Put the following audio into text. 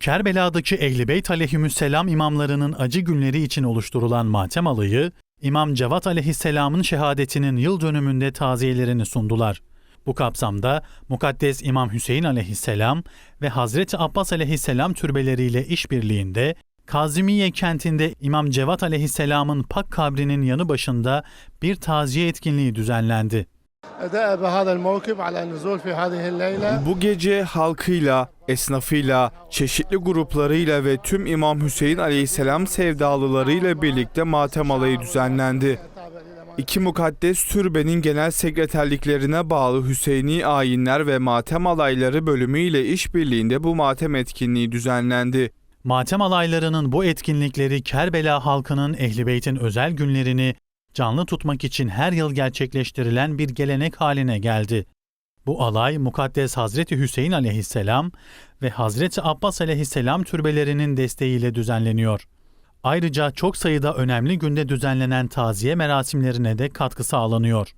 Kerbela'daki Ehl-i Beyt aleyhümüsselam imamlarının acı günleri için oluşturulan matem alayı, İmam Cevat aleyhisselamın şehadetinin yıl dönümünde taziyelerini sundular. Bu kapsamda Mukaddes İmam Hüseyin aleyhisselam ve Hazreti Abbas aleyhisselam türbeleriyle işbirliğinde Kazimiye kentinde İmam Cevat aleyhisselamın pak kabrinin yanı başında bir taziye etkinliği düzenlendi. Bu gece halkıyla, esnafıyla, çeşitli gruplarıyla ve tüm İmam Hüseyin aleyhisselam sevdalılarıyla birlikte matem alayı düzenlendi. İki mukaddes türbenin genel sekreterliklerine bağlı Hüseyini ayinler ve matem alayları bölümü ile işbirliğinde bu matem etkinliği düzenlendi. Matem alaylarının bu etkinlikleri Kerbela halkının Ehlibeyt'in özel günlerini canlı tutmak için her yıl gerçekleştirilen bir gelenek haline geldi. Bu alay Mukaddes Hazreti Hüseyin aleyhisselam ve Hazreti Abbas aleyhisselam türbelerinin desteğiyle düzenleniyor. Ayrıca çok sayıda önemli günde düzenlenen taziye merasimlerine de katkı sağlanıyor.